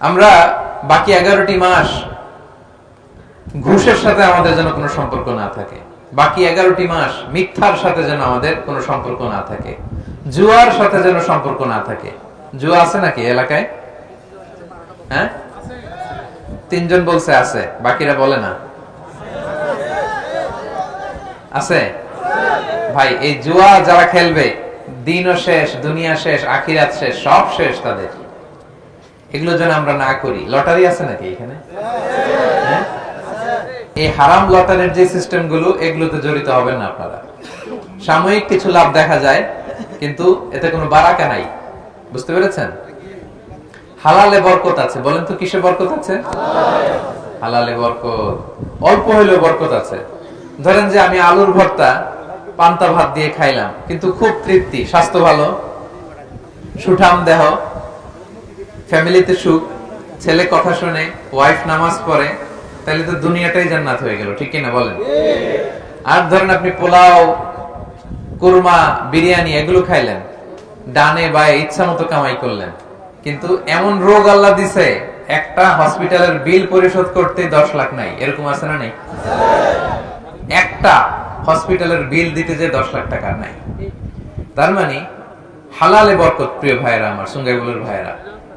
আমরা বাকি এগারোটি মাস ঘুষের সাথে আমাদের যেন কোনো সম্পর্ক না থাকে। বাকি এগারোটি মাস মিথ্যার সাথে যেন আমাদের কোনো সম্পর্ক না থাকে। জুয়ার সাথে যেন সম্পর্ক না থাকে। জুয়া আছে নাকি এলাকায়? হ্যাঁ? তিনজন বলছে আছে, বাকিরা বলে না। আছে? ভাই, এই জুয়া যারা খেলবে, দিনও শেষ, দুনিয়া শেষ, আখিরাত শেষ, সব শেষ তাদের। এগুলো যেন আমরা না করি। লটারি আছে নাকি এখানে? হ্যাঁ? এই হারাম লটারির যে সিস্টেমগুলো এগুলোতে জড়িত হবেন না আপনারা। সাময়িক কিছু লাভ দেখা যায়, কিন্তু এতে কোনো বারাকা নাই। বুঝতে পেরেছেন? হালালে বরকত আছে। বলেন তো কিসে বরকত আছে? হালালে বরকত। অল্প হইলেও বরকত আছে। ধরেন যে আমি আলুর ভর্তা, পান্তা ভাত দিয়ে খাইলাম, কিন্তু খুব তৃপ্তি, স্বাস্থ্য ভালো, সুঠাম দেহ ফ্যামিলিতে সুখ, ছেলে কথা শুনে ওয়াইফ নামাজ পড়ে, তাহলে তো দুনিয়াটাই জান্নাত হয়ে গেল, ঠিক কিনা বলেন? আর ধরেন আপনি পোলাও, কুরমা, বিরিয়ানি এগুলো খাইলেন, ডানে বায়ে ইচ্ছা মতো কামাই করলেন, কিন্তু এমন রোগ আল্লাহ দিছে, একটা হসপিটালের বিল পরিশোধ করতে দশ লাখ নাই, এরকম আছে না নেই? একটা হসপিটালের বিল দিতে যে দশ লাখ টাকা নাই। তার মানে হালালে বরকত, প্রিয় ভাইয়েরা আমার, সুঙ্গাইবুলের ভাইয়েরা।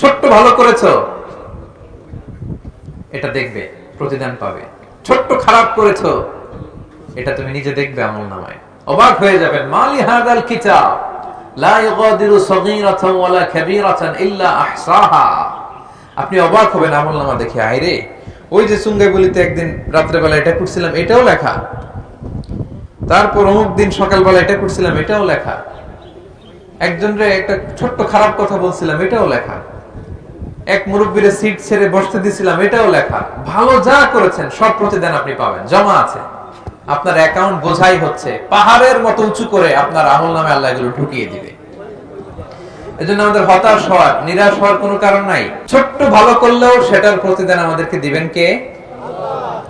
ছোট্ট ভালো করেছ, এটা দেখবে, প্রতিদান পাবে। ছোট্ট খারাপ করেছ, এটা তুমি নিজে দেখবে আমল নামায়। অবাক হয়ে যাবেন, মালি আপনি অবাক হবেন আমল নামা দেখে, আইরে, ওই যে সুঙ্গাই বলিতে একদিন রাত্রেবেলা এটা করছিলাম, এটাও লেখা। তারপর অমুক দিন সকালবেলা এটা করছিলাম, এটাও লেখা। একজনরে একটা ছোট্ট খারাপ কথা বলছিলাম, এটাও লেখা। এক মুরব্বীরে সিট ছেড়ে বসতে দিছিলাম, এটাও লেখা। ভালো যা করেছেন, সব প্রতিদান আপনি পাবেন, জমা আছে। আপনার অ্যাকাউন্ট বোঝাই হচ্ছে, পাহাড়ের মতো উঁচু করে আপনার আমল নামে আল্লাহ এগুলো ঢুকিয়ে দিবে। এজন্য আমাদের হতাশ হওয়ার, নিরাশ হওয়ার কোনো কারণ নাই। ছোট্ট ভালো করলেও সেটার প্রতিদান আমাদেরকে দিবেন কে?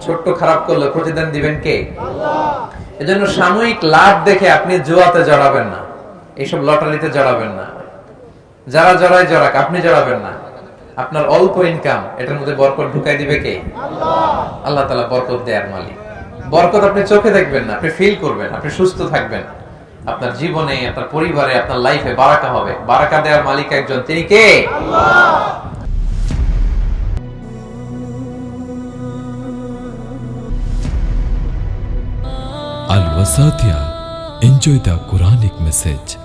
ছোট্ট খারাপ করলে প্রতিদান দিবেন কে? এজন্য সাময়িক লাভ দেখে আপনি জোয়াতে জড়াবেন না। এইসব লটারিতে জড়াবেন না। যারা জড়ায় জড়াক আপনি জড়াবেন না। আপনার অল্প ইনকাম এটার মধ্যে বরকত ঢুকাই দিবে কে? আল্লাহ। তালা বরকত দেয়ার মালিক। বরকত আপনি চোখে দেখবেন না আপনি ফিল করবেন আপনি সুস্থ থাকবেন। আপনার জীবনে আপনার পরিবারে আপনার লাইফে বারাকা হবে। বারাকা দেওয়ার মালিক একজন তিনি কে? Al Wasatia. Enjoy the Quranic message.